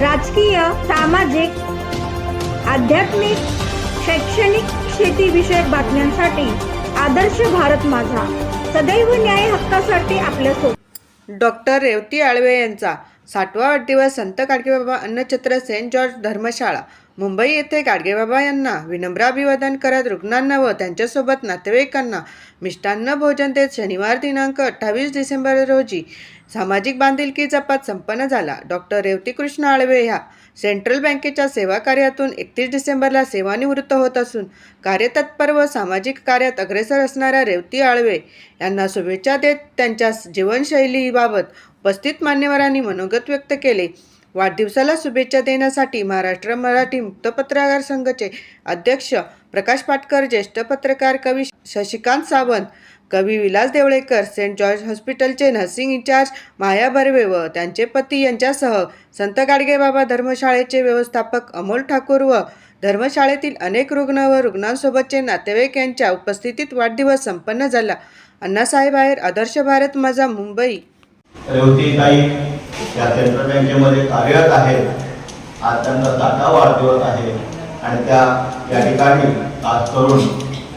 राजकीय सामाजिक आध्यात्मिक शैक्षणिक शेतीविषयक बातम्यांसाठी आदर्श भारत माझा. सदैव न्याय हक्कासाठी आपल्यासोबत डॉक्टर रेवती आळवे यांचा साठवा वाढदिवस संत गाडगेबाबा अन्नछत्र सेंट जॉर्ज धर्मशाळा मुंबई येथे गाडगेबाबा यांना विनम्र अभिवादन करत रुग्णांना व त्यांच्यासोबत नातेवाईकांना मिष्टान्न भोजन देत शनिवार दिनांक अठ्ठावीस डिसेंबर रोजी सामाजिक बांधिलकी जपात संपन्न झाला. डॉक्टर रेवती कृष्ण आळवे ह्या सेंट्रल बँकेच्या सेवा कार्यातून एकतीस डिसेंबरला सेवानिवृत्त होत असून कार्यतत्पर व सामाजिक कार्यात अग्रेसर असणाऱ्या रेवती आळवे यांना शुभेच्छा देत त्यांच्या जीवनशैलीबाबत उपस्थित मान्यवरांनी मनोगत व्यक्त केले. वाढदिवसाला शुभेच्छा देण्यासाठी महाराष्ट्र मराठी मुक्त पत्रकार संघाचे अध्यक्ष प्रकाश पाटकर ज्येष्ठ पत्रकार कवी शशिकांत सावंत कवी विलास देवळेकर सेंट जॉर्ज हॉस्पिटलचे nursing in charge Maya Barve व त्यांचे पती यांच्यासह संत गाडगेबाबा धर्मशाळेचे व्यवस्थापक अमोल ठाकूर व धर्मशाळेतील अनेक रुग्ण व रुग्णांसोबतचे नातेवाईक यांच्या उपस्थितीत वाढदिवस संपन्न झाला. अण्णासाहेब आहेर आदर्श भारत माझा मुंबई. रेवतीताई या सेंट्रल बँकेमध्ये कार्यरत आहेत. आज त्यांचा साठा वाढदिवस आहे. आणि त्या या ठिकाणी खास करून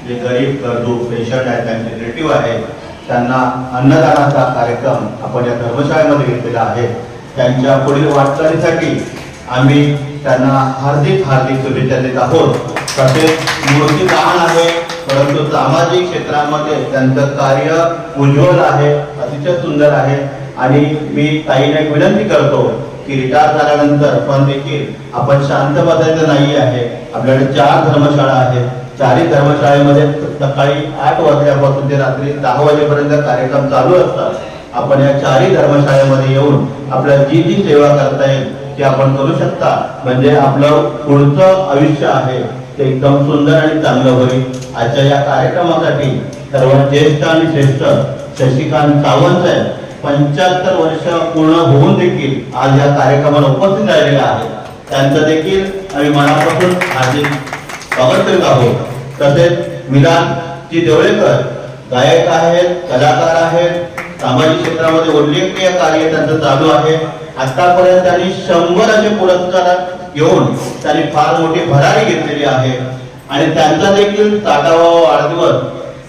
जे गरीब गरजू पेशंट आहेत त्यांचे रिलेटिव्ह आहेत त्यांना अन्नदानाचा कार्यक्रम आपण या धर्मशाळेमध्ये घेतलेला आहे. त्यांच्या पुढील वाटचालीसाठी आम्ही त्यांना हार्दिक हार्दिक शुभेच्छा देत आहोत. तसेच मूर्ती लहान आहे परंतु सामाजिक क्षेत्रामध्ये त्यांचं कार्य उज्ज्वल आहे अतिशय सुंदर आहे. आणि मी ताईला एक विनंती करतो की रिटायर झाल्यानंतर पण देखील आपण शांत बसायचं नाही आहे आपल्याकडे चार धर्मशाळा आहेत. चारही धर्मशाळेमध्ये सकाळी आठ वाजल्यापासून ते रात्री दहा वाजेपर्यंत कार्यक्रम चालू असतात. आपण या चारही धर्मशाळेमध्ये येऊन आपल्या जी जी सेवा करता येईल ती आपण करू शकता. म्हणजे आपलं पुढचं आयुष्य आहे ते एकदम सुंदर आणि चांगलं होईल. आजच्या या कार्यक्रमासाठी सर्वात ज्येष्ठ आणि श्रेष्ठ शशिकांत सावंत साहेब पंच्याहत्तर वर्ष पूर्ण होऊन देखील आज या कार्यक्रमाला उपस्थित राहिलेला आहे त्यांचं देखील आम्ही मनापासून हार्दिक स्वागत करीत आहोत. तसेच मिलान जी देवळेकर गायक आहेत कलाकार आहेत सामाजिक क्षेत्रामध्ये उल्लेखनीय कार्य त्यांचं चालू आहे. आतापर्यंत त्यांनी शंभर असे पुरस्कार घेऊन त्यांनी फार मोठी भरारी घेतलेली आहे. आणि त्यांचा देखील साठावा वाढदिवस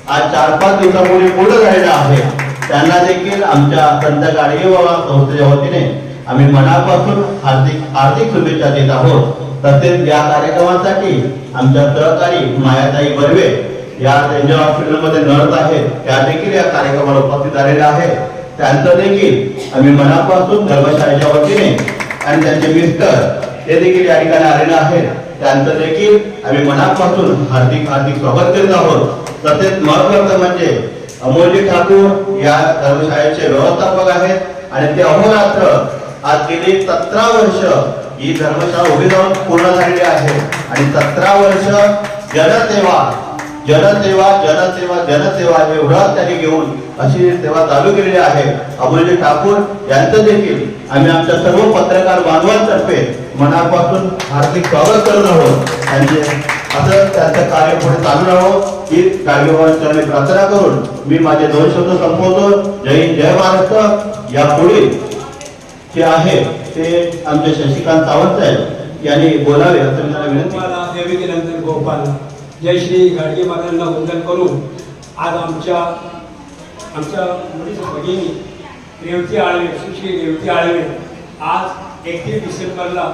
आज चार पाच दिवसापूर्वी पूर्ण झालेला आहे. त्यांना देखील आमच्या संत गाडगेबाबा संस्थेच्या वतीने आम्ही मनापासून हार्दिक हार्दिक शुभेच्छा देत आहोत. तसेच या कार्यक्रमासाठी आमच्या सहकारी मायाताई बर्वे या त्यांच्या हॉस्पिटलमध्ये नर्स आहेत त्या देखील या कार्यक्रमाला उपस्थित झालेल्या आहेत. त्यांचं देखील आम्ही मनापासून धर्मशाळेच्या वतीने आणि त्यांचे मिस्टर ते देखील या ठिकाणी आलेले आहेत. त्यांचं देखील आम्ही मनापासून हार्दिक हार्दिक स्वागत करीत आहोत. तसेच महत्वाचं म्हणजे अमोलजी ठाकूर या धर्मशाळेचे व्यवस्थापक आहेत आणि ते अहोरात्र आज गेली सतरा वर्ष ही धर्मशाळा उभी जाऊन पूर्ण झालेली आहे. आणि सतरा वर्ष जनसेवा जनसेवा जनसेवा जनसेवा हे व्रत त्यांनी घेऊन अशी सेवा चालू केलेली आहे. अमोलजी ठाकूर यांचं देखील आम्ही आमच्या सर्व पत्रकार बांधवांतर्फे मनापासून हार्दिक स्वागत करत आहोत. त्यांचे असं त्यांचं कार्य पुढे चालू राहो. ही गाडगेबाबांची प्रार्थना करून मी माझे दोन शब्द संपवतो. जय हिंद जय महाराष्ट्र. या पुढील जे आहे ते आमचे शशिकांत सावंत साहेब यांनी बोलावे असं मी त्यांना विनंती करतो. गोपाल. जय श्री गाडगे महाराजांना वंदन करून आज आमच्या आमच्या भगिनी रेवती आळवे सुश्री रेवती आळवे आज एकतीस डिसेंबरला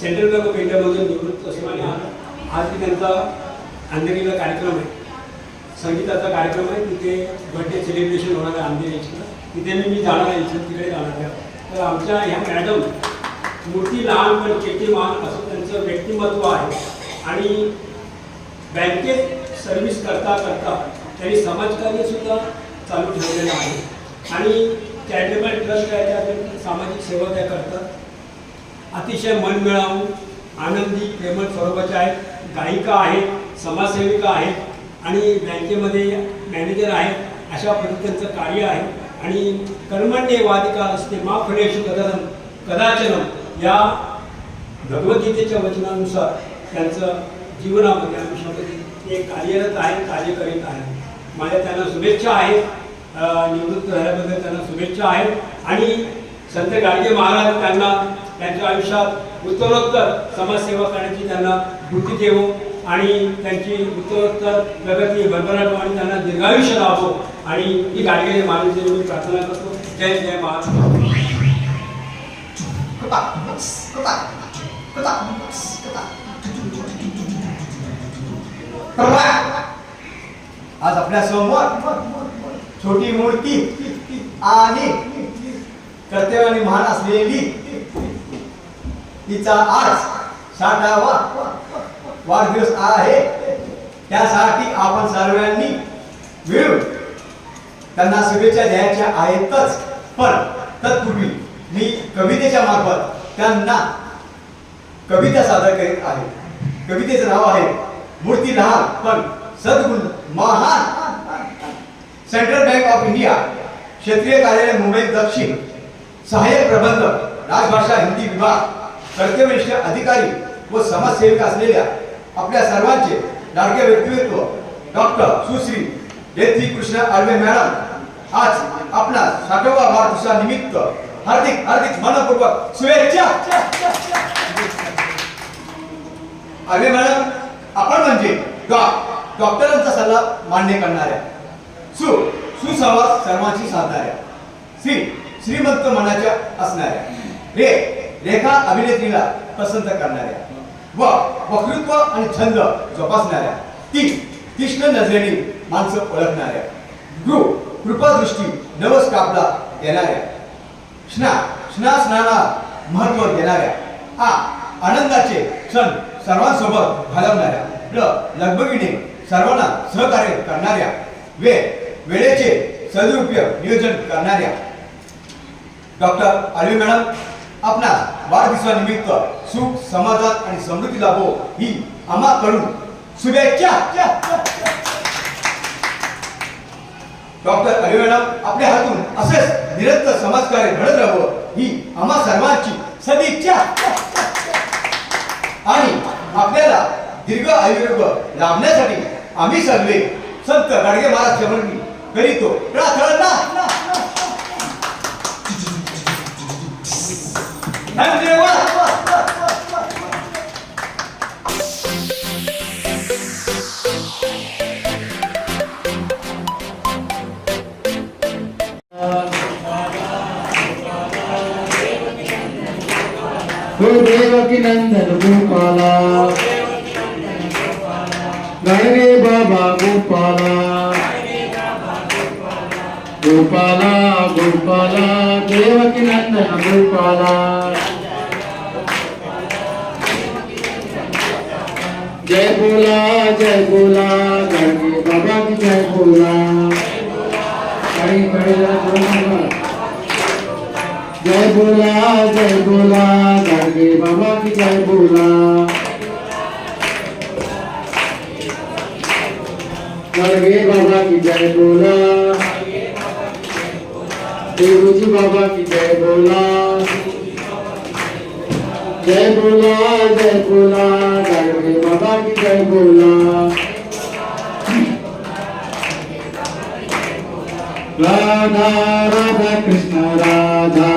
सेंट्रल बँक ऑफ इंडियामधून निवृत्त असताना आज मी त्यांचा अंधेरीला कार्यक्रम आहे संगीताचा कार्यक्रम आहे तिथे बर्थडे सेलिब्रेशन होणार आहे अंधेरीचं तिथे मी मी जाणार आहे तिकडे जाणार आहे. तर आमच्या ह्या मॅडम मूर्ती लहान पण केटी असं त्यांचं व्यक्तिमत्व आहे. आणि बँकेत सर्व्हिस करता करता त्यांनी समाजकार्य सुद्धा चालू ठेवलेलं आहे. आणि चॅरिटेबल ट्रस्ट आहे त्या सामाजिक सेवा त्या करतात. अतिशय मनमिळावू आनंदी प्रेमळ स्वरूपाच्या आहेत. गायिका आहेत समाजसेविका आहेत. आणि बँकेमध्ये मॅनेजर आहेत. अशा पद्धतीचं कार्य आहे. आणि कर्मण्य वादिका असते मा फळेषु कदाचन कदाचन या भगवद्गीतेच्या वचनानुसार त्यांचं जीवनामध्ये आयुष्यामध्ये ते कार्यरत आहे कार्य करीत आहे. माझ्या त्यांना शुभेच्छा आहेत. निवृत्त झाल्याबद्दल त्यांना शुभेच्छा आहेत. आणि संत गाडगे महाराज त्यांना त्यांच्या आयुष्यात उत्तरोत्तर समाजसेवा करण्याची त्यांना बुद्धी देवो आणि त्यांची उत्तरोत्तर प्रगती भरभराट आणि त्यांना दीर्घायुष्य लाभो. आणि ही गाडगे महाराजांची मी प्रार्थना करतो. जय जय महाराज. आज आपल्यासमोर छोटी मूर्ती आणि कर्तव्याने महान असलेली. तिचा आज साठावा वाढदिवस आहे. त्यासाठी आपण सर्वांनी मिळून त्यांना शुभेच्छा द्यायच्या आहेतच. पण तत्पूर्वी मी कवितेच्या मार्फत त्यांना कविता सादर करीत आहे. कवितेचं नाव आहे मूर्ती लहान पण सद्गुण महान. सेंट्रल बँक ऑफ इंडिया क्षेत्रीय कार्यालय मुंबई दक्षिण सहाय्यक प्रबंधक राजभाषा हिंदी विभाग कर्तव्यनिष्ठ अधिकारी व समाजसेविका असलेल्या आपल्या सर्वांचे लाडके व्यक्तिमत्व डॉक्टर सुश्री जयंती कृष्ण आळवे मॅडम आज आपला साठवा वाढदिवसानिमित्त हार्दिक हार्दिक मनपूर्वक शुभेच्छा. आळवे मॅडम आपण म्हणजे डॉ- डॉक्टरांचा सल्ला मान्य करणाऱ्या सु सुसंवाद सर्वांशी साधणाऱ्या श्री श्रीमंत मनाच्या असणाऱ्या रे रेखा अभिनेत्रीला पसंत करणाऱ्या व वक्तृत्व आणि छंद जोपासणाऱ्या तीन तीक्ष्ण नजरेने माणसं ओळखणाऱ्या गृह कृपादृष्टी नवस कापला देणाऱ्या स्ना स्ना स्नाला महत्त्व देणाऱ्या आ आनंदाचे क्षण सर्वांसोबत घालवणाऱ्या ल लगबगीने सर्वांना सहकार्य करणाऱ्या वे वेळेचे सदुपयोग नियोजन करणाऱ्या. डॉक्टर आलवी मॅडम आपणास वाढदिवसानिमित्त सुख समाधान आणि समृद्धी लाभो ही आम्हाकडून शुभेच्छा. डॉक्टर अली मॅडम आपल्या हातून असेच निरंतर समाजकार्य घडत राहावं ही आम्हा सर्वांची सदिच्छा. आणि आपल्याला दीर्घ आयुर्वेद लाभण्यासाठी आम्ही सर्वे संत गाडगे महाराज चरणी करीतो. प्रार्थना. देवकी नंदन गोपाला गाडगे बाबा गोपाला। गोपाला गोपाला देवकी नंदन गोपाला जय बोला जय बोला गणपती बाबा की जय बोला काही बोला. जय बोला जय बोला गणपती बाबा की जय बोला गाडगे बाबा की जय बोला देवजी बाबा की जय बोला जय बोला जय बोला गाडगे बाबा की जय बोला Radha Radha Krishna Radha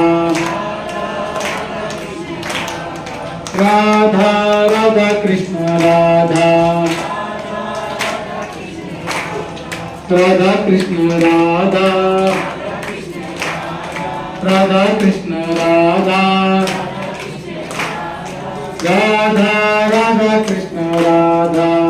Radha Radha Krishna Radha Radha Krishna Radha Radha Krishna Radha Radha Krishna Radha